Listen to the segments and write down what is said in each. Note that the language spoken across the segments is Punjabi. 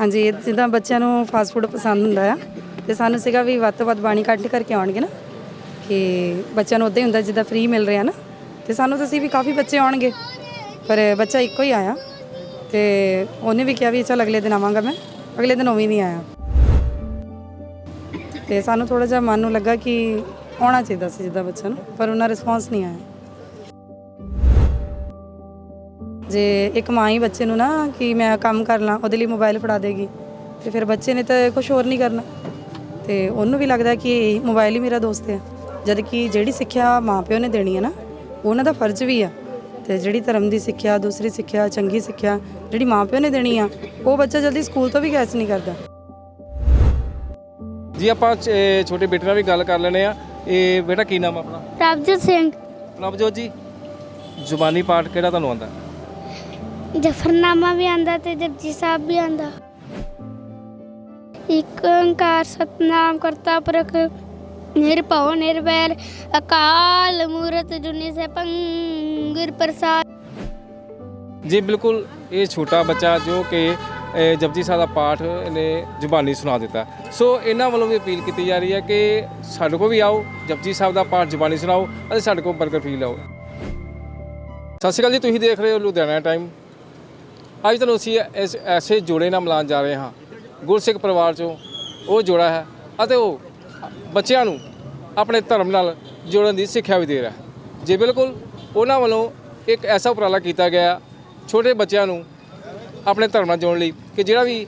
ਹਾਂਜੀ ਇਹ ਜਿੱਦਾਂ ਬੱਚਿਆਂ ਨੂੰ ਫਾਸਟ ਫੂਡ ਪਸੰਦ ਹੁੰਦਾ ਆ, ਤੇ ਸਾਨੂੰ ਸੀਗਾ ਵੀ ਵੱਧ ਤੋਂ ਵੱਧ ਬਾਣੀ ਕੱਢ ਕਰਕੇ ਆਉਣਗੇ ਨਾ, ਕਿ ਬੱਚਿਆਂ ਨੂੰ ਉਦਾਂ ਹੀ ਹੁੰਦਾ ਜਿੱਦਾਂ ਫ੍ਰੀ ਮਿਲ ਰਿਹਾ ਨਾ, ਤੇ ਸਾਨੂੰ ਤਾਂ ਸੀ ਵੀ ਕਾਫੀ ਬੱਚੇ ਆਉਣਗੇ, ਪਰ ਬੱਚਾ ਇੱਕੋ ਹੀ ਆਇਆ, ਤੇ ਉਹਨੇ ਵੀ ਕਿਹਾ ਵੀ ਚਲ ਅਗਲੇ ਦਿਨ ਆਵਾਂਗਾ ਮੈਂ, ਅਗਲੇ ਦਿਨ ਉਵੇਂ ਨਹੀਂ ਆਇਆ। ਤੇ ਸਾਨੂੰ ਥੋੜਾ ਜਿਹਾ ਮਨ ਨੂੰ ਲੱਗਾ ਕਿ ਆਉਣਾ ਚਾਹੀਦਾ ਸੀ ਜਿੱਦਾਂ ਬੱਚਿਆਂ ਨੂੰ, ਪਰ ਉਹਨਾਂ ਰਿਸਪੌਂਸ ਨਹੀਂ ਆਇਆ। ਜੇ ਇੱਕ ਮਾਂ ਹੀ ਬੱਚੇ ਨੂੰ ਨਾ ਕਿ ਮੈਂ ਕੰਮ ਕਰ ਲਾਂ ਉਹਦੇ ਲਈ ਮੋਬਾਈਲ ਫੜਾ ਦੇਗੀ ਤੇ ਫਿਰ ਬੱਚੇ ਨੇ ਤਾਂ ਕੁਝ ਹੋਰ ਨਹੀਂ ਕਰਨਾ। ਤੇ ਉਹਨੂੰ ਵੀ ਲੱਗਦਾ ਕਿ ਮੋਬਾਈਲ ਹੀ ਮੇਰਾ ਦੋਸਤ ਹੈ ਜਦ ਕਿ ਜਿਹੜੀ ਸਿੱਖਿਆ ਮਾਪਿਓ ਨੇ ਦੇਣੀ ਹੈ ਨਾ ਉਹਨਾਂ ਦਾ ਫਰਜ਼ ਵੀ ਆ। ਤੇ ਜਿਹੜੀ ਧਰਮ ਦੀ ਸਿੱਖਿਆ ਦੂਸਰੀ ਸਿੱਖਿਆ ਚੰਗੀ ਸਿੱਖਿਆ ਜਿਹੜੀ ਮਾਪਿਓ ਨੇ ਦੇਣੀ ਆ ਉਹ ਬੱਚਾ ਜਲਦੀ ਸਕੂਲ ਤੋਂ ਵੀ ਕੈਚ ਨਹੀਂ ਕਰਦਾ। ਜੀ ਆਪਾਂ ਛੋਟੇ ਬੇਟੇ ਨਾਲ ਵੀ ਗੱਲ ਕਰ ਲੈਣੇ ਆ। ਇਹ ਬੇਟਾ ਕੀ ਨਾਮ ਆ ਆਪਣਾ? ਪ੍ਰਭਜੋਤ ਸਿੰਘ। ਪ੍ਰਭਜੋਤ ਜੀ ਜ਼ੁਬਾਨੀ ਪਾਠ ਕਿਹੜਾ ਤੁਹਾਨੂੰ ਆਉਂਦਾ? ਜਫਰਨਾਮਾ ਵੀ ਆਂਦਾ ਤੇ ਜਪਜੀ ਸਾਹਿਬ ਵੀ ਆਂਦਾ। ਇੱਕ ਓੰਕਾਰ ਸਤਨਾਮ ਕਰਤਾ ਪੁਰਖ, ਨਿਰਭਉ, ਨਿਰਵੈਰ, ਅਕਾਲ ਮੂਰਤ ਜੁਨੀ ਸੇ ਗੁਰ ਪ੍ਰਸਾਦ। ਜੀ, ਬਿਲਕੁਲ ਇਹ ਛੋਟਾ ਬੱਚਾ ਜੋ ਕਿ ਜਪਜੀ ਸਾਹਿਬ ਦਾ ਪਾਠ ਇਹਨੇ ਜ਼ੁਬਾਨੀ ਸੁਣਾ ਦਿੱਤਾ। ਸੋ ਇਹਨਾਂ ਵੱਲੋਂ ਵੀ ਅਪੀਲ ਕੀਤੀ ਜਾ ਰਹੀ ਹੈ ਕਿ ਸਾਡੇ ਕੋਲ ਵੀ ਆਓ, ਜਪਜੀ ਸਾਹਿਬ ਦਾ ਪਾਠ ਜ਼ੁਬਾਨੀ ਸੁਣਾਓ ਅਤੇ ਸਾਡੇ ਕੋਲ ਬਰਗਰ ਫੀਲ ਆਓ ਸਤਿ ਸ਼੍ਰੀ ਅਕਾਲ ਜੀ, ਤੁਸੀਂ ਦੇਖ ਰਹੇ ਹੋ ਲੁਧਿਆਣਾ ਟਾਈਮ। ਅੱਜ ਤੁਹਾਨੂੰ ਅਸੀਂ ਇਸ ਐਸੇ ਜੋੜੇ ਨਾਲ ਮਿਲਾਉਣ ਜਾ ਰਹੇ ਹਾਂ। ਗੁਰਸਿੱਖ ਪਰਿਵਾਰ ਚੋਂ ਉਹ ਜੋੜਾ ਹੈ ਅਤੇ ਉਹ ਬੱਚਿਆਂ ਨੂੰ ਆਪਣੇ ਧਰਮ ਨਾਲ ਜੋੜਨ ਦੀ ਸਿੱਖਿਆ ਵੀ ਦੇ ਰਿਹਾ ਜੇ ਬਿਲਕੁਲ ਉਹਨਾਂ ਵੱਲੋਂ ਇੱਕ ਐਸਾ ਉਪਰਾਲਾ ਕੀਤਾ ਗਿਆ ਛੋਟੇ ਬੱਚਿਆਂ ਨੂੰ ਆਪਣੇ ਧਰਮ ਨਾਲ ਜੋੜਨ ਲਈ ਕਿ ਜਿਹੜਾ ਵੀ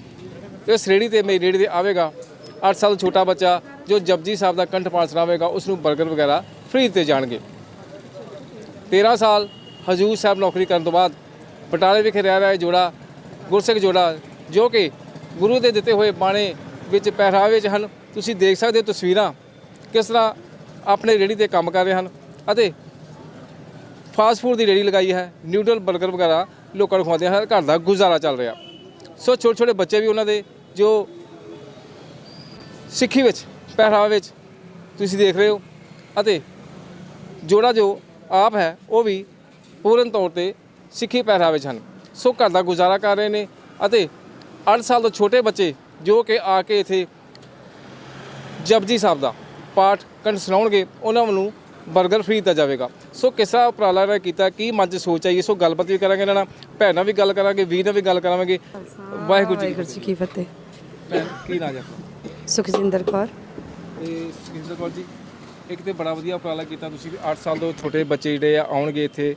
ਇਸ ਰੇੜੀ ਤੇ ਮੇਰੀ ਰੇੜੀ ਤੇ ਆਵੇਗਾ 8 ਸਾਲ ਛੋਟਾ ਬੱਚਾ ਜੋ ਜਪਜੀ ਸਾਹਿਬ ਦਾ ਕੰਠ ਪਾਠ ਸੁਣਾਵੇਗਾ ਉਸ ਨੂੰ 버ਗਰ ਵਗੈਰਾ ਫ੍ਰੀ ਦਿੱਤੇ ਜਾਣਗੇ। 13 ਸਾਲ ਹਜੂਰ ਸਾਹਿਬ ਨੌਕਰੀ ਕਰਨ ਤੋਂ ਬਾਅਦ ਬਟਾਲੇ ਵਿਖੇ ਰਹਿ ਰਿਹਾ ਜੋੜਾ, ਗੁਰਸਿੱਖ ਜੋੜਾ, ਜੋ ਕਿ ਗੁਰੂ ਦੇ ਦਿੱਤੇ ਹੋਏ ਬਾਣੇ ਵਿੱਚ ਪਹਿਰਾਵੇ ਵਿੱਚ ਹਨ। ਤੁਸੀਂ ਦੇਖ ਸਕਦੇ ਹੋ ਤਸਵੀਰਾਂ ਕਿਸ ਤਰ੍ਹਾਂ ਆਪਣੇ ਰੇੜੀ ਤੇ ਕੰਮ ਕਰ ਰਹੇ ਹਨ ਅਤੇ ਫਾਸਟ ਫੂਡ ਦੀ ਰੇੜੀ ਲਗਾਈ ਹੈ। ਨਿਊਡਲ 버ਗਰ ਵਗੈਰਾ ਲੋਕਾਂ ਨੂੰ ਖਵਾਉਂਦੇ ਹਨ ਘਰ ਦਾ ਗੁਜ਼ਾਰਾ ਚੱਲ ਰਿਹਾ। ਸੋ ਛੋਟੇ ਛੋਟੇ ਬੱਚੇ ਵੀ ਉਹਨਾਂ ਦੇ ਜੋ ਸਿੱਖੀ ਵਿੱਚ, ਪਹਿਰਾਵੇ ਵਿੱਚ ਤੁਸੀਂ ਦੇਖ ਰਹੇ ਹੋ ਅਤੇ ਜੋੜਾ ਜੋ ਆਪ ਹੈ, ਉਹ ਵੀ ਪੂਰਨ ਤੌਰ ਤੇ ਸਿੱਖੀ ਪਹਿਰਾਵੇ 'ਚ ਹਨ। ਸੋ ਘਰ ਦਾ ਗੁਜ਼ਾਰਾ ਕਰ ਰਹੇ ਨੇ ਅਤੇ 8 ਸਾਲ ਤੋਂ ਛੋਟੇ ਬੱਚੇ ਜੋ ਕਿ ਆ ਕੇ ਇਥੇ ਜਪਜੀ ਸਾਹਿਬ ਦਾ ਪਾਠ ਕੰਠ ਸੁਣਾਉਣਗੇ ਉਹਨਾਂ ਨੂੰ 버ਗਰ ਫ੍ਰੀ ਦਿੱਤਾ ਜਾਵੇਗਾ। ਸੋ ਕਿਸ ਉਪਰਾਲਾ ਨੇ ਕੀਤਾ ਕੀ ਮਨ 'ਚ ਸੋਚ ਆਈ? ਸੋ ਗੱਲਬਾਤ ਵੀ ਕਰਾਂਗੇ ਇਹਨਾਂ ਨਾਲ ਭੈਣ ਵੀ ਗੱਲ ਕਰਾਂਗੇ ਵੀਰ ਨਾਲ ਵੀ ਗੱਲ ਕਰਾਂਗੇ ਵਾਹਿਗੁਰੂ ਜੀ ਕੀ ਫਤਿਹ। ਭੈਣ ਕੀ ਨਾਮ ਹੈ ਸੁਖਜਿੰਦਰ ਕੌਰ। ਤੇ ਸੁਖਿੰਦਰ ਕੌਰ ਜੀ ਇੱਕ ਤੇ ਬੜਾ ਵਧੀਆ ਉਪਰਾਲਾ ਕੀਤਾ ਤੁਸੀਂ ਵੀ 8 ਸਾਲ ਤੋਂ ਛੋਟੇ ਬੱਚੇ ਜਿਹੜੇ ਆ ਆਉਣਗੇ ਇੱਥੇ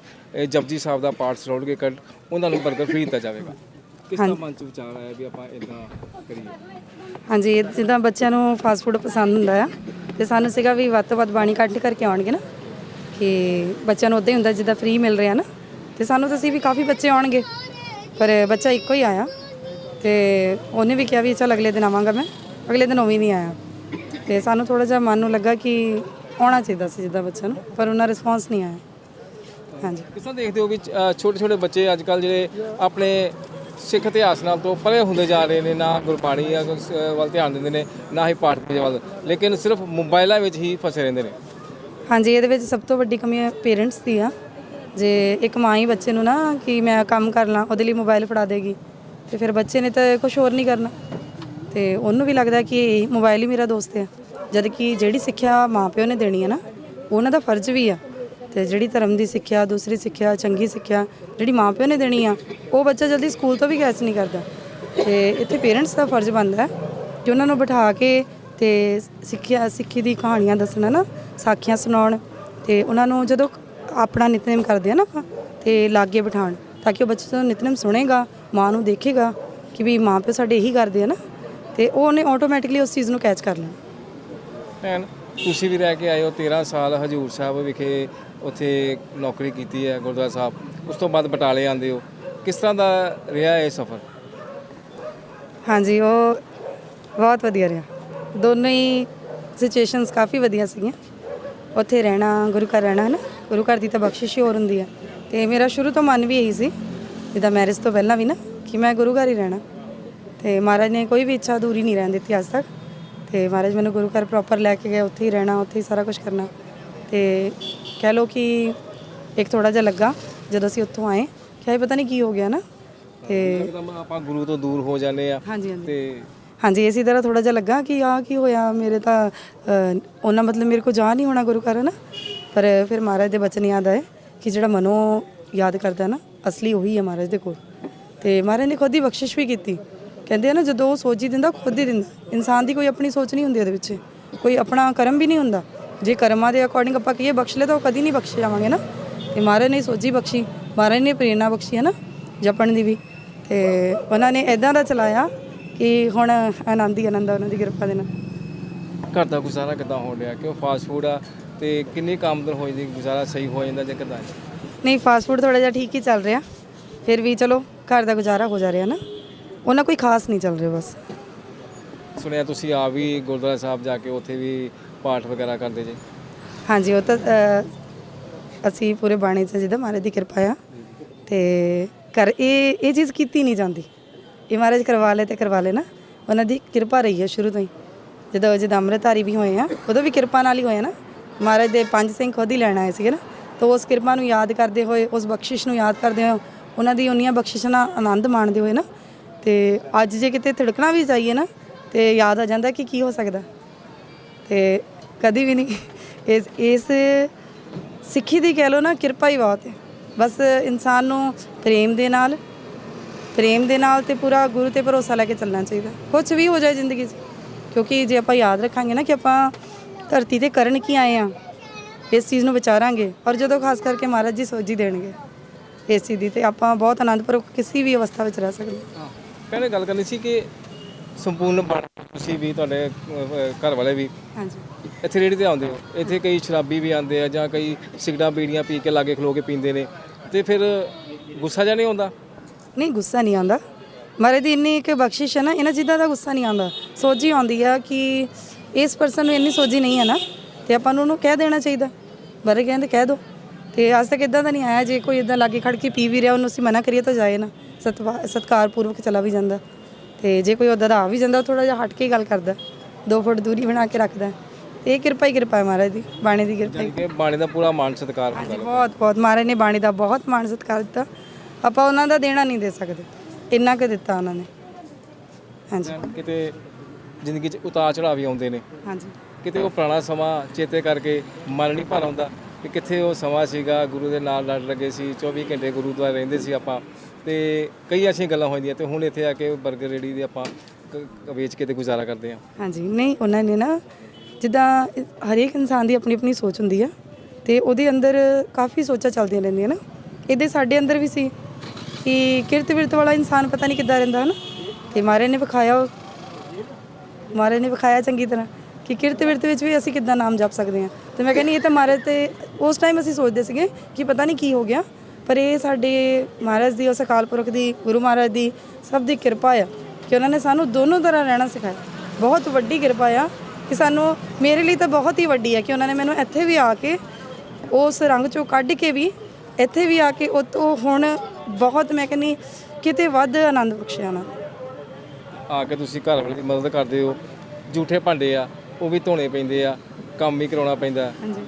ਜਪਜੀ ਸਾਹਿਬ ਦਾ ਪਾਠ ਸੁਣਾਉਣਗੇ ਕੰਠ ਉਹਨਾਂ ਨੂੰ 버ਗਰ ਫ੍ਰੀ ਦਿੱਤਾ ਜਾਵੇਗਾ। ਕਿਸ ਤਰ੍ਹਾਂ ਮਨ 'ਚ ਵਿਚਾਰ ਆਇਆ ਵੀ ਆਪਾਂ ਇਦਾਂ ਕਰੀਏ? ਹਾਂਜੀ ਜਿੱਦਾਂ ਬੱਚਿਆਂ ਨੂੰ ਫਾਸਟ ਫੂਡ ਪਸੰਦ ਹੁੰਦਾ ਆ ਤੇ ਸਾਨੂੰ ਸੀਗਾ ਵੀ ਵੱਧ ਤੋਂ ਵੱਧ ਬਾਣੀ ਕੱਢ ਕਰਕੇ ਆਉਣਗੇ ਨਾ ਕਿ ਬੱਚਿਆਂ ਨੂੰ ਉਦਾਂ ਹੀ ਹੁੰਦਾ ਜਿੱਦਾਂ ਫ੍ਰੀ ਮਿਲ ਰਿਹਾ ਨਾ ਤੇ ਸਾਨੂੰ ਤਾਂ ਸੀ ਵੀ ਕਾਫੀ ਬੱਚੇ ਆਉਣਗੇ ਪਰ ਬੱਚਾ ਇੱਕੋ ਹੀ ਆਇਆ ਤੇ ਉਹਨੇ ਵੀ ਕਿਹਾ ਵੀ ਚਲ ਅਗਲੇ ਦਿਨ ਆਵਾਂਗਾ ਮੈਂ ਅਗਲੇ ਦਿਨ ਉਹ ਵੀ ਨਹੀਂ ਆਇਆ। ਤੇ ਸਾਨੂੰ ਥੋੜਾ ਜਿਹਾ ਮਨ ਨੂੰ ਲੱਗਾ ਕਿ ਆਉਣਾ ਚਾਹੀਦਾ ਸੀ ਜਿੱਦਾਂ ਬੱਚਿਆਂ ਨੂੰ ਪਰ ਉਹਨਾਂ ਰਿਸਪੌਂਸ ਨਹੀਂ ਆਇਆ। ਹਾਂਜੀ। ਕਿਸ ਤਰ੍ਹਾਂ ਦੇਖਦੇ ਹੋ ਵੀ ਛੋਟੇ ਛੋਟੇ ਬੱਚੇ ਅੱਜ ਕੱਲ ਜਿਹੜੇ ਆਪਣੇ ਸਿੱਖ ਇਤਿਹਾਸ ਨਾਲ ਤੋਂ ਪਰੇ ਹੁੰਦੇ ਜਾ ਰਹੇ ਨੇ ਨਾ ਗੁਰਬਾਣੀ ਵੱਲ ਧਿਆਨ ਦਿੰਦੇ ਨੇ ਨਾ ਹੀ ਪਾਠ ਪੂਜਾ ਵੱਲ ਲੇਕਿਨ ਸਿਰਫ ਮੋਬਾਈਲਾਂ ਵਿੱਚ ਹੀ ਫਸੇ ਰਹਿੰਦੇ ਨੇ। ਹਾਂਜੀ ਇਹਦੇ ਵਿੱਚ ਸਭ ਤੋਂ ਵੱਡੀ ਕਮੀ ਪੇਰੈਂਟਸ ਦੀ ਆ। ਜੇ ਇੱਕ ਮਾਂ ਹੀ ਬੱਚੇ ਨੂੰ ਨਾ ਕਿ ਮੈਂ ਕੰਮ ਕਰ ਲਾਂ ਉਹਦੇ ਲਈ ਮੋਬਾਈਲ ਫੜਾ ਦੇਗੀ ਤੇ ਫਿਰ ਬੱਚੇ ਨੇ ਤਾਂ ਕੁਝ ਹੋਰ ਨਹੀਂ ਕਰਨਾ। ਤੇ ਉਹਨੂੰ ਵੀ ਲੱਗਦਾ ਕਿ ਮੋਬਾਈਲ ਹੀ ਮੇਰਾ ਦੋਸਤ ਹੈ ਜਦ ਕਿ ਜਿਹੜੀ ਸਿੱਖਿਆ ਮਾਪਿਓ ਨੇ ਦੇਣੀ ਹੈ ਨਾ, ਉਹਨਾਂ ਦਾ ਫਰਜ਼ ਵੀ ਆ। ਤੇ ਜਿਹੜੀ ਧਰਮ ਦੀ ਸਿੱਖਿਆ, ਦੂਸਰੀ ਸਿੱਖਿਆ, ਚੰਗੀ ਸਿੱਖਿਆ ਜਿਹੜੀ ਮਾਪਿਓ ਨੇ ਦੇਣੀ ਆ, ਉਹ ਬੱਚਾ ਜਲਦੀ ਸਕੂਲ ਤੋਂ ਵੀ ਕੈਚ ਨਹੀਂ ਕਰਦਾ। ਤੇ ਇੱਥੇ ਪੇਰੈਂਟਸ ਦਾ ਫਰਜ਼ ਬਣਦਾ ਹੈ ਕਿ ਉਹਨਾਂ ਨੂੰ ਬਿਠਾ ਕੇ ਤੇ ਸਿੱਖਿਆ, ਸਿੱਖੀ ਦੀ ਕਹਾਣੀਆਂ ਦੱਸਣਾ ਨਾ, ਸਾਖੀਆਂ ਸੁਣਾਉਣ ਤੇ ਉਹਨਾਂ ਨੂੰ ਜਦੋਂ ਆਪਣਾ ਨਿਤਨੇਮ ਕਰਦੇ ਆ ਨਾ ਆਪਾਂ, ਤੇ ਲਾਗੇ ਬਿਠਾਉਣ ਤਾਂ ਕਿ ਉਹ ਬੱਚੇ ਤੋਂ ਨਿਤਨੇਮ ਸੁਣੇਗਾ, ਮਾਂ ਨੂੰ ਦੇਖੇਗਾ ਕਿ ਵੀ ਮਾਂ ਪਿਓ ਸਾਡੇ ਇਹੀ ਕਰਦੇ ਆ ਨਾ, ਤੇ ਉਹ ਉਹਨੇ ਆਟੋਮੈਟਿਕਲੀ ਉਸ ਚੀਜ਼ ਨੂੰ ਕੈਚ ਕਰ ਲੈਣਾ। ਭੈਣ, ਤੁਸੀਂ ਵੀ ਰਹਿ ਕੇ ਆਏ ਹੋ 13 ਸਾਲ ਹਜੂਰ ਸਾਹਿਬ ਵਿਖੇ ਉੱਥੇ ਨੌਕਰੀ ਕੀਤੀ ਹੈ, ਗੁਰਦੁਆਰਾ ਸਾਹਿਬ। ਉਸ ਤੋਂ ਬਾਅਦ ਬਟਾਲੇ ਆਂਦੇ ਹੋ। ਕਿਸ ਤਰ੍ਹਾਂ ਦਾ ਰਿਹਾ ਇਹ ਸਫ਼ਰ? ਹਾਂਜੀ, ਉਹ ਬਹੁਤ ਵਧੀਆ ਰਿਹਾ। ਦੋਨੋਂ ਹੀ ਸਿਚੁਏਸ਼ਨਸ ਕਾਫੀ ਵਧੀਆ ਸੀਗੀਆਂ। ਉੱਥੇ ਰਹਿਣਾ, ਗੁਰੂ ਘਰ ਰਹਿਣਾ ਹੈ ਨਾ ਗੁਰੂ ਘਰ ਦੀ ਤਾਂ ਬਖਸ਼ਿਸ਼ ਹੀ ਹੋਰ ਹੁੰਦੀ ਹੈ ਤੇ ਮੇਰਾ ਸ਼ੁਰੂ ਤੋਂ ਮਨ ਵੀ ਇਹੀ ਸੀ, ਜਿੱਦਾਂ ਮੈਰਿਜ ਤੋਂ ਪਹਿਲਾਂ ਵੀ ਨਾ, ਕਿ ਮੈਂ ਗੁਰੂ ਘਰ ਹੀ ਰਹਿਣਾ। ਤੇ ਮਹਾਰਾਜ ਨੇ ਕੋਈ ਵੀ ਇੱਛਾ ਅਧੂਰੀ ਨਹੀਂ ਰਹਿਣ ਦਿੱਤੀ ਅੱਜ ਤੱਕ। ਤੇ ਮਹਾਰਾਜ ਮੈਨੂੰ ਗੁਰੂ ਘਰ ਪ੍ਰੋਪਰ ਲੈ ਕੇ ਗਏ ਉੱਥੇ ਹੀ ਰਹਿਣਾ ਉੱਥੇ ਹੀ ਸਾਰਾ ਕੁਝ ਕਰਨਾ। ਤੇ ਕਹਿ ਲਓ ਕਿ ਇੱਕ ਥੋੜਾ ਜਿਹਾ ਲੱਗਾ ਜਦੋਂ ਅਸੀਂ ਉੱਥੋਂ ਆਏ। ਕਿ ਹਾਏ ਪਤਾ ਨਹੀਂ ਕੀ ਹੋ ਗਿਆ ਨਾ ਤੇ ਆਪਾਂ ਗੁਰੂ ਤੋਂ ਦੂਰ ਹੋ ਜਾਂਦੇ ਆ। ਹਾਂਜੀ ਹਾਂਜੀ। ਤੇ ਹਾਂਜੀ ਇਸੇ ਤਰ੍ਹਾਂ ਥੋੜਾ ਜਿਹਾ ਲੱਗਾ ਕਿ ਆ ਕੀ ਹੋਇਆ ਮੇਰੇ ਤਾਂ ਉਹਨਾਂ ਮਤਲਬ ਮੇਰੇ ਕੋ ਜਾ ਨਹੀਂ ਹੋਣਾ ਗੁਰੂ ਘਰ ਨਾ ਪਰ ਫਿਰ ਮਹਾਰਾਜ ਦੇ ਬਚਨ ਯਾਦ ਆਏ ਕਿ ਜਿਹੜਾ ਮਨੋਂ ਯਾਦ ਕਰਦਾ ਨਾ ਅਸਲੀ ਉਹੀ ਹੈ ਮਹਾਰਾਜ ਦੇ ਕੋਲ। ਤੇ ਮਹਾਰਾਜ ਨੇ ਖੁਦ ਹੀ ਬਖਸ਼ਿਸ਼ ਵੀ ਕੀਤੀ। ਕਹਿੰਦੇ ਆ ਨਾ ਜਦੋਂ ਉਹ ਸੋਚ ਹੀ ਦਿੰਦਾ ਖੁਦ ਹੀ ਦਿੰਦਾ। ਇਨਸਾਨ ਦੀ ਕੋਈ ਆਪਣੀ ਸੋਚ ਨਹੀਂ ਹੁੰਦੀ ਉਹਦੇ ਵਿੱਚ। ਕੋਈ ਆਪਣਾ ਕਰਮ ਵੀ ਨਹੀਂ ਹੁੰਦਾ। ਜੇ ਕਰਮਾਂ ਦੇ ਅਕੋਰਡਿੰਗ ਆਪਾਂ ਕਹੀਏ ਬਖਸ਼ ਲੈ ਤਾਂ ਉਹ ਕਦੀ ਨਹੀਂ ਬਖਸ਼ੇ ਜਾਵਾਂਗੇ ਨਾ। ਤੇ ਮਹਾਰਾਜ ਨੇ ਸੋਝੀ ਬਖਸ਼ੀ ਮਹਾਰਾਜ ਨੇ ਪ੍ਰੇਰਣਾ ਬਖਸ਼ੀ ਹੈ ਨਾ ਜਪਣ ਦੀ ਵੀ। ਤੇ ਉਹਨਾਂ ਨੇ ਇਦਾਂ ਦਾ ਚਲਾਇਆ ਕਿ ਹੁਣ ਆਨੰਦ ਹੀ ਆਨੰਦ ਆ ਉਹਨਾਂ ਦੀ ਕਿਰਪਾ ਦੇ ਨਾਲ। ਘਰ ਦਾ ਗੁਜ਼ਾਰਾ ਕਿੱਦਾਂ ਹੋ ਰਿਹਾ? ਕਿਉਂ ਫਾਸਟ ਫੂਡ ਆ? ਤੇ ਕਿੰਨੀ ਕੁ ਆਮਦਨ ਹੋ ਜਾਂਦੀ? ਗੁਜ਼ਾਰਾ ਸਹੀ ਹੋ ਜਾਂਦਾ ਜਾਂ ਕਿੱਦਾਂ? ਨਹੀਂ ਫਾਸਟ ਫੂਡ ਥੋੜਾ ਜਿਹਾ ਠੀਕ ਹੀ ਚੱਲ ਰਿਹਾ। ਫਿਰ ਵੀ ਚਲੋ ਘਰ ਦਾ ਗੁਜ਼ਾਰਾ ਹੋ ਜਾ ਰਿਹਾ ਨਾ। ਉਹਨਾਂ ਕੋਈ ਖਾਸ ਨਹੀਂ ਚੱਲ ਰਿਹਾ ਬਸ। ਸੁਣਿਆ ਤੁਸੀਂ ਆ ਵੀ ਗੁਰਦੁਆਰਾ ਸਾਹਿਬ ਜਾ ਕੇ ਉੱਥੇ ਵੀ ਪਾਠ ਵਗੈਰਾ ਕਰਦੇ ਜੇ? ਹਾਂਜੀ ਉਹ ਤਾਂ ਅ, ਅਸੀਂ ਪੂਰੇ ਬਾਣੇ 'ਚ ਜਿਹਦਾ ਮਹਾਰਾਜ ਦੀ ਕਿਰਪਾ ਆ। ਤੇ ਕਰ ਇਹ ਇਹ ਚੀਜ਼ ਕੀਤੀ ਨਹੀਂ ਜਾਂਦੀ। ਇਹ ਮਹਾਰਾਜ ਕਰਵਾ ਲੈ ਤੇ ਕਰਵਾ ਲੈ ਨਾ। ਉਹਨਾਂ ਦੀ ਕਿਰਪਾ ਰਹੀ ਹੈ ਸ਼ੁਰੂ ਤੋਂ ਹੀ। ਜਦੋਂ ਜਦੋਂ ਅੰਮ੍ਰਿਤਧਾਰੀ ਵੀ ਹੋਏ ਆ ਉਦੋਂ ਵੀ ਕਿਰਪਾ ਨਾਲ ਹੀ ਹੋਏ ਨਾ। ਮਹਾਰਾਜ ਦੇ ਪੰਜ ਸਿੰਘ ਖੁਦ ਹੀ ਲੈਣ ਆਏ ਸੀਗੇ ਨਾ। ਤਾਂ ਉਸ ਕਿਰਪਾ ਨੂੰ ਯਾਦ ਕਰਦੇ ਹੋਏ ਉਸ ਬਖਸ਼ਿਸ਼ ਨੂੰ ਯਾਦ ਕਰਦੇ ਹੋਏ ਉਹਨਾਂ ਦੀ ਉਨੀਆਂ ਬਖਸ਼ਿਸ਼ਾਂ ਨਾਲ ਆਨੰਦ ਮਾਣਦੇ ਹੋਏ ਨਾ ਤੇ ਅੱਜ ਜੇ ਕਿਤੇ ਧੜਕਣਾ ਵੀ ਜਾਈਏ ਨਾ, ਤੇ ਯਾਦ ਆ ਜਾਂਦਾ ਕਿ ਕੀ ਹੋ ਸਕਦਾ। ਤੇ ਕਦੀ ਵੀ ਨਹੀਂ, ਇਸ ਇਸ ਸਿੱਖੀ ਦੀ ਕਹਿ ਲੋ ਨਾ, ਕਿਰਪਾ ਹੀ ਬਹੁਤ ਹੈ। ਬਸ ਇਨਸਾਨ ਨੂੰ ਪ੍ਰੇਮ ਦੇ ਨਾਲ, ਪ੍ਰੇਮ ਦੇ ਨਾਲ ਤੇ ਪੂਰਾ ਗੁਰੂ ਤੇ ਭਰੋਸਾ ਲੈ ਕੇ ਚੱਲਣਾ ਚਾਹੀਦਾ। ਕੁਝ ਵੀ ਹੋ ਜਾਏ ਜ਼ਿੰਦਗੀ 'ਚ, ਕਿਉਂਕਿ ਜੇ ਆਪਾਂ ਯਾਦ ਰੱਖਾਂਗੇ ਨਾ ਕਿ ਆਪਾਂ ਧਰਤੀ ਤੇ ਕਰਨ ਕੀ ਆਏ ਆ ਇਸ ਚੀਜ਼ ਨੂੰ ਵਿਚਾਰਾਂਗੇ ਔਰ ਜਦੋਂ ਖਾਸ ਕਰਕੇ ਮਹਾਰਾਜ ਜੀ ਸੋਝੀ ਦੇਣਗੇ ਇਸ ਚੀਜ਼ ਦੀ, ਤੇ ਆਪਾਂ ਬਹੁਤ ਆਨੰਦਪੁਰ ਕਿਸੇ ਵੀ ਅਵਸਥਾ ਵਿੱਚ ਰਹਿ ਸਕਦੇ ਹਾਂ। ਪਹਿਲੇ ਗੱਲ ਕਰਨੀ ਸੀ ਕਿ ਸੰਪੂਰਨ ਬਣ ਤੁਸੀਂ ਵੀ ਤੁਹਾਡੇ ਅਹ, ਘਰ ਵਾਲੇ ਵੀ ਹਾਂਜੀ। ਇੱਥੇ ਰੇੜੀ ਤੇ ਆਉਂਦੇ ਹੋ। ਇੱਥੇ ਕਈ ਸ਼ਰਾਬੀ ਵੀ ਆਉਂਦੇ ਆ ਜਾਂ ਕਈ ਸਿਗਰਟਾਂ ਬੀੜੀਆਂ ਪੀ ਕੇ ਲਾਗੇ ਖਲੋ ਕੇ ਪੀਂਦੇ ਨੇ। ਤੇ ਫਿਰ ਗੁੱਸਾ ਜਿਹਾ ਨਹੀਂ ਆਉਂਦਾ? ਨਹੀਂ ਗੁੱਸਾ ਨਹੀਂ ਆਉਂਦਾ। ਮਹਾਰਾਜ ਦੀ ਇੰਨੀ ਇੱਕ ਬਖਸ਼ਿਸ਼ ਹੈ ਨਾ ਇਹਨਾਂ ਚੀਜ਼ਾਂ ਦਾ ਗੁੱਸਾ ਨਹੀਂ ਆਉਂਦਾ। ਸੋਝੀ ਆਉਂਦੀ ਆ ਕਿ ਇਸ ਪਰਸਨ ਨੂੰ ਇੰਨੀ ਸੋਝੀ ਨਹੀਂ ਹੈ ਨਾ ਤੇ ਆਪਾਂ ਨੂੰ ਉਹਨੂੰ ਕਹਿ ਦੇਣਾ ਚਾਹੀਦਾ। ਬਾਰੇ ਕਹਿੰਦੇ ਕਹਿ ਦੋ। ਤੇ ਅੱਜ ਤੱਕ ਇਦਾਂ ਦਾ ਨਹੀਂ ਆਇਆ ਜੇ ਕੋਈ ਇਦਾਂ ਲਾਗੇ ਖੜ ਕੇ ਪੀ ਵੀ ਰਿਹਾ ਉਹਨੂੰ ਅਸੀਂ ਮਨਾ ਕਰੀਏ ਤਾਂ ਜਾਏ ਨਾ। ਸਤਿਕਾਰਪੂਰਵਕ ਚਲਾ ਵੀ ਜਾਂਦਾ। ਤੇ ਜੇ ਕੋਈ ਉੱਦਾਂ ਦਾ ਆ ਵੀ ਜਾਂਦਾ ਥੋੜਾ ਜਿਹਾ ਹਟ ਕੇ ਗੱਲ ਕਰਦਾ। ਦੋ ਫੁੱਟ ਦੂਰੀ ਬਣਾ ਕੇ ਰੱਖਦਾ। ਇਹ ਕਿਰਪਾ ਹੀ ਕਿਰਪਾ ਹੈ ਮਹਾਰਾਜ ਦੀ ਬਾਣੇ ਦੀ ਕਿਰਪਾ ਹੀ। ਬਾਣੀ ਦਾ ਪੂਰਾ ਮਾਨ ਸਤਿਕਾਰ ਹੁੰਦਾ ਬਹੁਤ ਬਹੁਤ। ਮਹਾਰਾਜ ਨੇ ਬਾਣੀ ਦਾ ਬਹੁਤ ਮਾਣ ਸਤਿਕਾਰ ਦਿੱਤਾ। ਆਪਾਂ ਉਹਨਾਂ ਦਾ ਦੇਣਾ ਨਹੀਂ ਦੇ ਸਕਦੇ। ਇੰਨਾ ਕੁ ਦਿੱਤਾ ਉਹਨਾਂ ਨੇ। ਹਾਂਜੀ। ਕਿਤੇ ਜ਼ਿੰਦਗੀ 'ਚ ਉਤਾਰ ਚੜਾਅ ਵੀ ਆਉਂਦੇ ਨੇ। ਹਾਂਜੀ। ਕਿਤੇ ਉਹ ਪੁਰਾਣਾ ਸਮਾਂ ਚੇਤੇ ਕਰਕੇ ਮਨ ਨਹੀਂ ਭਰ ਆਉਂਦਾ। ਕਿ ਕਿੱਥੇ ਉਹ ਸਮਾਂ ਸੀਗਾ, ਗੁਰੂ ਦੇ ਨਾਲ ਲੜ ਲੱਗੇ ਸੀ 24 ਘੰਟੇ ਗੁਰੂ ਦੁਆਰੇ ਰਹਿੰਦੇ ਸੀ ਆਪਾਂ। ਤੇ ਕਈ ਐਸੀਆਂ ਗੱਲਾਂ ਹੋਈਆਂ ਤੇ ਹੁਣ ਇੱਥੇ ਆ ਕੇ 버ਗਰ ਰੇੜੀ ਦੇ ਆਪਾਂ ਵੇਚ ਕੇ ਤੇ ਗੁਜ਼ਾਰਾ ਕਰਦੇ ਆ ਹਾਂਜੀ, ਨਹੀਂ, ਉਹਨਾਂ ਨੇ ਨਾ ਜਿੱਦਾਂ ਹਰੇਕ ਇਨਸਾਨ ਦੀ ਆਪਣੀ ਆਪਣੀ ਸੋਚ ਹੁੰਦੀ ਆ ਤੇ ਉਹਦੇ ਅੰਦਰ ਕਾਫੀ ਸੋਚਾਂ ਚੱਲਦੀਆਂ ਰਹਿੰਦੀਆਂ ਨਾ। ਇਹਦੇ ਸਾਡੇ ਅੰਦਰ ਵੀ ਸੀ ਕਿ ਕਿਰਤ ਵਿਰਤ ਵਾਲਾ ਇਨਸਾਨ ਪਤਾ ਨਹੀਂ ਕਿੱਦਾਂ ਰਹਿੰਦਾ ਹਨਾ ਤੇ ਮਹਾਰਾਜ ਨੇ ਵਿਖਾਇਆ ਉਹ। ਮਹਾਰਾਜ ਨੇ ਵਿਖਾਇਆ ਚੰਗੀ ਤਰ੍ਹਾਂ। ਕਿ ਕਿਰਤ ਵਿਰਤ ਵਿੱਚ ਵੀ ਅਸੀਂ ਕਿੱਦਾਂ ਨਾਮ ਜਪ ਸਕਦੇ ਹਾਂ? ਤੇ ਮੈਂ ਕਹਿੰਦੀ, ਇਹ ਤਾਂ ਮਹਾਰਾਜ ਤੇ ਉਸ ਟਾਈਮ ਅਸੀਂ ਸੋਚਦੇ ਸੀਗੇ ਕਿ ਪਤਾ ਨਹੀਂ ਕੀ ਹੋ ਗਿਆ, ਪਰ ਇਹ ਸਾਡੇ ਮਹਾਰਾਜ ਦੀ, ਉਸ ਅਕਾਲ ਪੁਰਖ ਦੀ, ਗੁਰੂ ਮਹਾਰਾਜ ਦੀ ਸਭ ਦੀ ਕਿਰਪਾ ਆ ਕਿ ਉਹਨਾਂ ਨੇ ਸਾਨੂੰ ਦੋਨੋਂ ਤਰ੍ਹਾਂ ਰਹਿਣਾ ਸਿਖਾਇਆ। ਬਹੁਤ ਵੱਡੀ ਕਿਰਪਾ ਆ ਕਿ ਸਾਨੂੰ ਮੇਰੇ ਲਈ ਤਾਂ ਬਹੁਤ ਹੀ ਵੱਡੀ ਹੈ ਕਿ ਉਹਨਾਂ ਨੇ ਮੈਨੂੰ ਇੱਥੇ ਵੀ ਆ ਕੇ ਉਸ ਰੰਗ ਚੋਂ ਕੱਢ ਕੇ ਵੀ ਇੱਥੇ ਵੀ ਆ ਕੇ ਉਹ ਤੋਂ ਹੁਣ ਬਹੁਤ ਮੈਂ ਕਹਿੰਦੀ ਕਿਤੇ ਵੱਧ ਆਨੰਦ ਬਖਸ਼ਿਆ ਨਾ। ਆ ਕੇ ਤੁਸੀਂ ਘਰ ਵਾਲੇ ਦੀ ਮਦਦ ਕਰਦੇ ਹੋ, ਝੂਠੇ ਭਾਂਡੇ ਆ। ਉਹ ਵੀ ਧੋਣੇ ਪੈਂਦੇ ਆ ਕੰਮ ਵੀ ਕਰਾਉਣਾ ਪੈਂਦਾ। ਹਾਂਜੀ।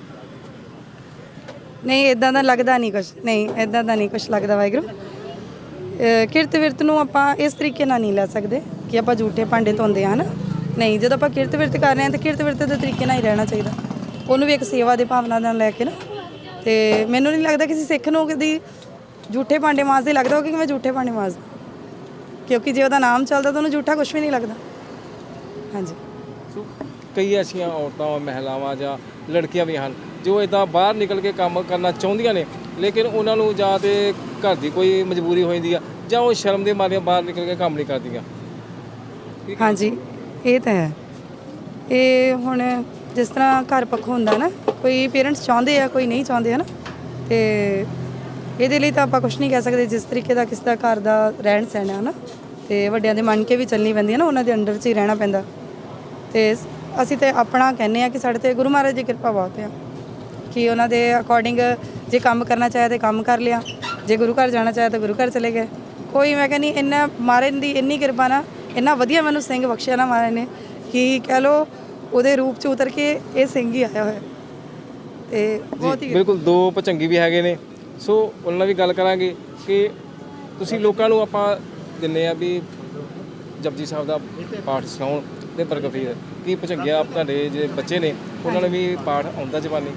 ਨਹੀਂ ਇਦਾਂ ਦਾ ਲੱਗਦਾ ਨਹੀਂ ਕੁਝ ਨਹੀਂ ਇਦਾਂ ਦਾ ਨਹੀਂ ਕੁਝ ਲੱਗਦਾ ਵਾਹਿਗੁਰੂ। ਕਿਰਤ ਵਿਰਤ ਨੂੰ ਆਪਾਂ ਇਸ ਤਰੀਕੇ ਨਾਲ ਨਹੀਂ ਲੈ ਸਕਦੇ ਕਿ ਆਪਾਂ ਝੂਠੇ ਭਾਂਡੇ ਧੋਂਦੇ ਆ ਨਾ ਨਹੀਂ ਜਦੋਂ ਆਪਾਂ ਕਿਰਤ ਵਿਰਤ ਕਰ ਰਹੇ ਹਾਂ ਤਾਂ ਕਿਰਤ ਵਿਰਤ ਦੇ ਤਰੀਕੇ ਨਾਲ ਹੀ ਰਹਿਣਾ ਚਾਹੀਦਾ। ਉਹਨੂੰ ਵੀ ਇੱਕ ਸੇਵਾ ਦੇ ਭਾਵਨਾ ਨਾਲ ਲੈ ਕੇ ਨਾ। ਤੇ ਮੈਨੂੰ ਨਹੀਂ ਲੱਗਦਾ ਕਿਸੇ ਸਿੱਖ ਨੂੰ ਕਦੀ ਝੂਠੇ ਭਾਂਡੇ ਮਾਂਜਦੇ ਲੱਗਦਾ ਹੋਵੇ ਕਿ ਮੈਂ ਝੂਠੇ ਭਾਂਡੇ ਮਾਂਜਦਾ। ਕਿਉਂਕਿ ਜੇ ਉਹਦਾ ਨਾਮ ਚੱਲਦਾ ਤਾਂ ਉਹਨੂੰ ਝੂਠਾ ਕੁਝ ਵੀ ਨਹੀਂ ਲੱਗਦਾ। ਹਾਂਜੀ। ਸੋ ਕਈ ਐਸੀਆਂ ਔਰਤਾਂ, ਮਹਿਲਾਵਾਂ ਜਾਂ ਲੜਕੀਆਂ ਵੀ ਹਨ ਜੋ ਇਦਾਂ ਬਾਹਰ ਨਿਕਲ ਕੇ ਕੰਮ ਕਰਨਾ ਚਾਹੁੰਦੀਆਂ ਨੇ, ਲੇਕਿਨ ਉਹਨਾਂ ਨੂੰ ਜਾਂ ਤੇ ਘਰ ਦੀ ਕੋਈ ਮਜਬੂਰੀ ਹੋ ਜਾਂਦੀ ਆ ਜਾਂ ਉਹ ਸ਼ਰਮ ਦੇ ਮਾਰੇ ਬਾਹਰ ਨਿਕਲ ਕੇ ਕੰਮ ਨਹੀਂ ਕਰਦੀਆਂ। ਹਾਂਜੀ, ਇਹ ਤਾਂ ਹੈ। ਇਹ ਹੁਣ ਜਿਸ ਤਰ੍ਹਾਂ ਘਰ ਪੱਖੋਂ ਹੁੰਦਾ ਨਾ, ਕੋਈ ਪੇਰੈਂਟਸ ਚਾਹੁੰਦੇ ਆ, ਕੋਈ ਨਹੀਂ ਚਾਹੁੰਦੇ, ਹਨ? ਤੇ ਇਹਦੇ ਲਈ ਤਾਂ ਆਪਾਂ ਕੁਝ ਨਹੀਂ ਕਹਿ ਸਕਦੇ, ਜਿਸ ਤਰੀਕੇ ਦਾ ਕਿਸ ਦਾ ਘਰ ਦਾ ਰਹਿਣ ਸਹਿਣ ਹੈ ਨਾ ਤੇ ਵੱਡਿਆਂ ਦੇ ਮੰਨ ਕੇ ਵੀ ਚੱਲਣੀ ਪੈਂਦੀ ਹੈ ਨਾ, ਉਹਨਾਂ ਦੇ ਅੰਡਰ 'ਚ ਹੀ ਰਹਿਣਾ ਪੈਂਦਾ। ਤੇ ਅਸੀਂ ਤੇ ਆਪਣਾ ਕਹਿੰਦੇ ਆ ਕਿ ਸਾਡੇ ਤੇ ਗੁਰੂ ਮਹਾਰਾਜ ਦੀ ਕਿਰਪਾ ਬਹੁਤ ਆ ਕਿ ਉਹਨਾਂ ਦੇ ਅਕੋਰਡਿੰਗ ਜੇ ਕੰਮ ਕਰਨਾ ਚਾਹਿਆ ਤੇ ਕੰਮ ਕਰ ਲਿਆ ਜੇ ਗੁਰੂ ਘਰ ਜਾਣਾ ਚਾਹਿਆ ਤਾਂ ਗੁਰੂ ਘਰ ਚਲੇ ਗਏ। ਕੋਈ ਮੈਂ ਕਹਿੰਦੀ ਇੰਨਾ ਮਹਾਰਾਜ ਦੀ ਇੰਨੀ ਕਿਰਪਾ ਨਾ ਇੰਨਾ ਵਧੀਆ ਮੈਨੂੰ ਸਿੰਘ ਬਖਸ਼ਿਆ ਨਾ ਮਹਾਰਾਜ ਨੇ ਕਿ ਕਹਿ ਲੋ ਉਹਦੇ ਰੂਪ ਚ ਉਤਰ ਕੇ ਇਹ ਸਿੰਘ ਹੀ ਆਇਆ ਹੋਇਆ। ਤੇ ਬਹੁਤ ਹੀ ਬਿਲਕੁਲ ਦੋ ਪਚੰਗੀ ਵੀ ਹੈਗੇ ਨੇ। ਸੋ ਉਹਨਾਂ ਨਾਲ ਵੀ ਗੱਲ ਕਰਾਂਗੇ ਕਿ ਤੁਸੀਂ ਲੋਕਾਂ ਨੂੰ ਆਪਾਂ ਦਿੰਨੇ ਆ ਵੀ ਜਪਜੀ ਸਾਹਿਬ ਦਾ ਪਾਠ ਸੁਣਾਉਣ। ਤੇ ਬਰਕਫੀਰ ਕੀ ਪਚੰਗਿਆ ਤੁਹਾਡੇ ਜੇ ਬੱਚੇ ਨੇ ਉਹਨਾਂ ਨੂੰ ਵੀ ਪਾਠ ਆਉਂਦਾ ਜ਼ਬਾਨੀ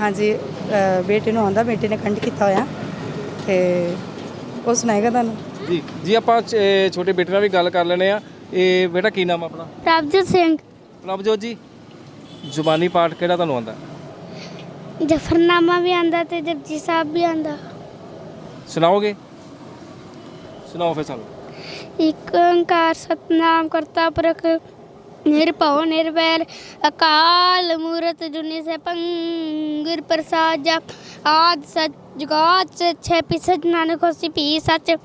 ਹਾਂਜੀ ਬੇਟੇ ਨੂੰ ਆਉਂਦਾ ਬੇਟੇ ਨੇ ਕੰਠ ਕੀਤਾ ਹੋਇਆ। ਤੇ ਉਹ ਸੁਣਾਏਗਾ ਤੁਹਾਨੂੰ? ਜੀ ਜੀ ਆਪਾਂ ਛੋਟੇ ਬੇਟੇ ਨਾਲ ਵੀ ਗੱਲ ਕਰ ਲੈਣੇ ਆ ਇਹ ਬੇਟਾ ਕੀ ਨਾਮ ਆਪਣਾ? ਪ੍ਰਭਜੋਤ ਸਿੰਘ। ਪ੍ਰਭਜੋਤ ਜੀ ਜ਼ੁਬਾਨੀ ਪਾਠ ਕਿਹੜਾ ਤੁਹਾਨੂੰ ਆਉਂਦਾ? ਜਫਰਨਾਮਾ ਵੀ ਆਂਦਾ ਤੇ ਜਪਜੀ ਸਾਹਿਬ ਵੀ ਆਂਦਾ ਸੁਣਾਓਗੇ? ਸੁਣਾਓ ਫਿਰ ਸਾਨੂੰ। ਇੱਕ ਓੰਕਾਰ ਸਤਨਾਮ ਕਰਤਾ ਪੁਰਖ ਨਿਰਭਉ ਨਿਰਵੈਰ, ਅਕਾਲ ਮੂਰਤ ਜੁਨੀ ਸੈਭੰ ਗੁਰ ਪ੍ਰਸਾਦ ਜਪ ਆਦ ਸਚ ਜੁਗਾਦ ਸਚ ਹੈ ਨਾਨਕ ਹੋਸੀ ਪੀ ਸਚ।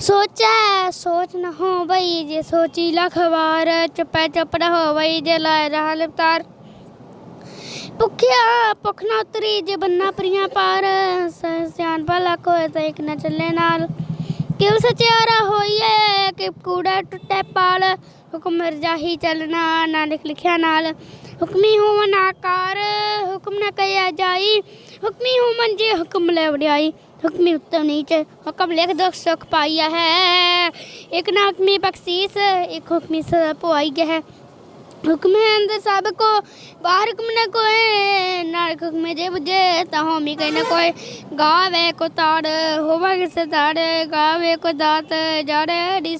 ਸੋਚੈ, ਸੋਚ ਨ ਹੋ ਬਈ ਜੇ ਸੋਚੀ ਲਖ ਵਾਰ, ਚੁਪੈ ਚੁਪ ਨ ਹੋ ਬਈ ਜੇ ਲਾਇ ਰਹਾ ਲਿਪਤਾਰ। ਭੁੱਖਿਆ, ਭੁੱਖ ਨਾ ਉਤਰੀ ਜੇ ਬੰਨਾ ਪ੍ਰੀਆਂ ਪਾਰ ਸਿਆਣ ਭਲਾ ਕੋਏ ਤਾਂ ਇੱਕ ਨਾ ਚੱਲੇ ਨਾਲ। ਕਿਉ ਸਚਿਆਰਾ ਹੋਈਏ ਕਿ ਕੂੜਾ ਟੁੱਟੇ ਪਾਲ ਹੁਕਮ ਰਜਾਹੀ ਚੱਲਣਾ, ਨਾਨਕ ਲਿਖਿਆ ਨਾਲ। ਹੁਕਮੀ ਹੋਵਨ ਆਕਾਰ ਹੁਕਮ ਨਾ ਕਹਿਆ ਜਾਈ। ਹੁਕਮੀ ਹੋਵਨ ਜੇ ਹੁਕਮ ਲੈ ਵਡਿਆਈ। ਹੁਕਮੀ ਉੱਤਮ ਨੀਚ, ਹੁਕਮ ਲਿਖ ਦੁਖ ਸੁਖ ਪਾਈਆ ਹੈ। ਇੱਕ ਨਾ ਹੁਕਮੀ ਬਖਸ਼ੀਸ, ਇੱਕ ਹੁਕਮੀ ਸਦਾ ਪੁਆਈ ਗਿਆ ਹੈ ਹੁਕਮ ਹੈ ਅੰਦਰ ਸਭ ਕੋ, ਬਾਹਰ ਹੁਕਮ ਨਾ ਕੋਏ। ਨਾਨਕ ਹੁਕਮ ਜੇ ਬੁਝੇ, ਤਾਂ ਹੋਮੀ ਕੈ ਨਾ ਕੋਏ। ਗਾਵੇ ਕੋ ਤਾੜ, ਹੋਵਾ ਕਿਸੇ ਗਾਵੇ ਕੋ ਦਾਤ ਜੜ ਦੀ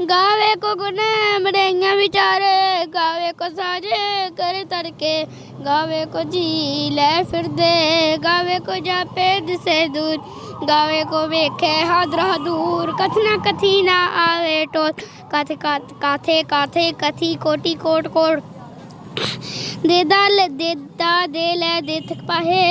गावे को गुने बड़े बिचारे, गावे को साजे कर तड़के, गावे को जी ले फिर दे, गावे को जा पेद से दूर, गावे को वेखे हादरा दूर कथना कथी ना आवे टोट कथ कथ, काथे काथे कथी, कोटी, कोट कोट। देदा ले देदा दे ले, दे थक पाहे।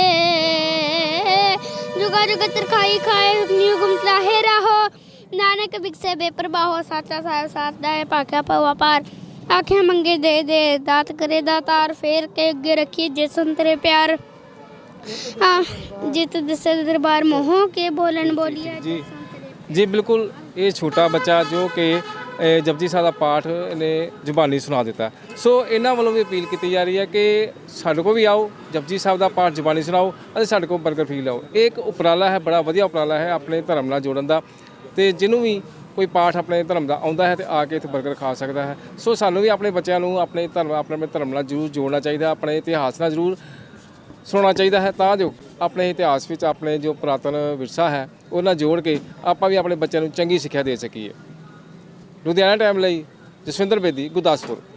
जुगा जुगा, तरखाई खाए, न्यू हुक्म चाहे रहो। ਨਾਨਕ ਬਿਕਸੇ ਬੇਪਰਵਾਹ ਸਾਚਾ ਸਾਹਿਬ ਸਾਥ ਦਾ ਪਾਖਿਆ ਪਵਾ ਪਾਰ ਆਖਿਆ ਮੰਗੇ ਦੇ ਦੇ ਦਾਤ ਕਰੇ ਦਾਤਾਰ ਫੇਰ ਕੇ ਅੱਗੇ ਰੱਖੀ ਜੇ ਸੰਤਰੇ ਪਿਆਰ। ਆ ਜਿਤ ਦਿਸੇ ਦਰਬਾਰ ਮੋਹ ਕੇ ਬੋਲਣ ਬੋਲੀਆ ਜੀ। ਜੀ ਬਿਲਕੁਲ ਇਹ ਛੋਟਾ ਬੱਚਾ ਜੋ ਕਿ ਜਪਜੀ ਸਾਹਿਬ ਦਾ ਪਾਠ ਇਹਨੇ ਜ਼ੁਬਾਨੀ ਸੁਣਾ ਦਿੱਤਾ। ਸੋ ਇਹਨਾਂ ਵੱਲੋਂ ਵੀ ਅਪੀਲ ਕੀਤੀ ਜਾ ਰਹੀ ਹੈ ਕਿ ਸਾਡੇ ਕੋਲ ਵੀ ਆਓ ਜਪਜੀ ਸਾਹਿਬ ਦਾ ਪਾਠ ਜ਼ੁਬਾਨੀ ਸੁਣਾਓ ਅਤੇ ਸਾਡੇ ਕੋਲ ਬਰਗਰ ਫੀਲ ਆਓ ਇਹ ਇੱਕ ਉਪਰਾਲਾ ਹੈ ਬੜਾ ਵਧੀਆ ਉਪਰਾਲਾ ਹੈ ਆਪਣੇ ਧਰਮ ਨਾਲ ਜੋੜਨ ਦਾ। ਤੇ ਜਿਹਨੂੰ ਵੀ ਕੋਈ ਪਾਠ ਆਪਣੇ ਧਰਮ ਦਾ ਆਉਂਦਾ ਹੈ ਤੇ ਆ ਕੇ ਇੱਥੇ ਬਰਗਰ ਖਾ ਸਕਦਾ ਹੈ। ਸੋ ਸਾਨੂੰ ਵੀ ਆਪਣੇ ਬੱਚਿਆਂ ਨੂੰ ਆਪਣੇ ਧਰਮ, ਆਪਣੇ ਆਪਣੇ ਧਰਮ ਨਾਲ ਜ਼ਰੂਰ ਜੋੜਨਾ ਚਾਹੀਦਾ, ਆਪਣੇ ਇਤਿਹਾਸ ਨਾਲ ਜ਼ਰੂਰ ਸੁਣਾਉਣਾ ਚਾਹੀਦਾ ਹੈ ਤਾਂ ਜੋ ਆਪਣੇ ਇਤਿਹਾਸ ਵਿੱਚ ਆਪਣੇ ਜੋ ਪੁਰਾਤਨ ਵਿਰਸਾ ਹੈ ਉਹ ਨਾਲ ਜੋੜ ਕੇ ਆਪਾਂ ਵੀ ਆਪਣੇ ਬੱਚਿਆਂ ਨੂੰ ਚੰਗੀ ਸਿੱਖਿਆ ਦੇ ਸਕੀਏ। ਲੁਧਿਆਣਾ ਟਾਈਮ ਲਈ ਜਸਵਿੰਦਰ ਬੇਦੀ, ਗੁਰਦਾਸਪੁਰ।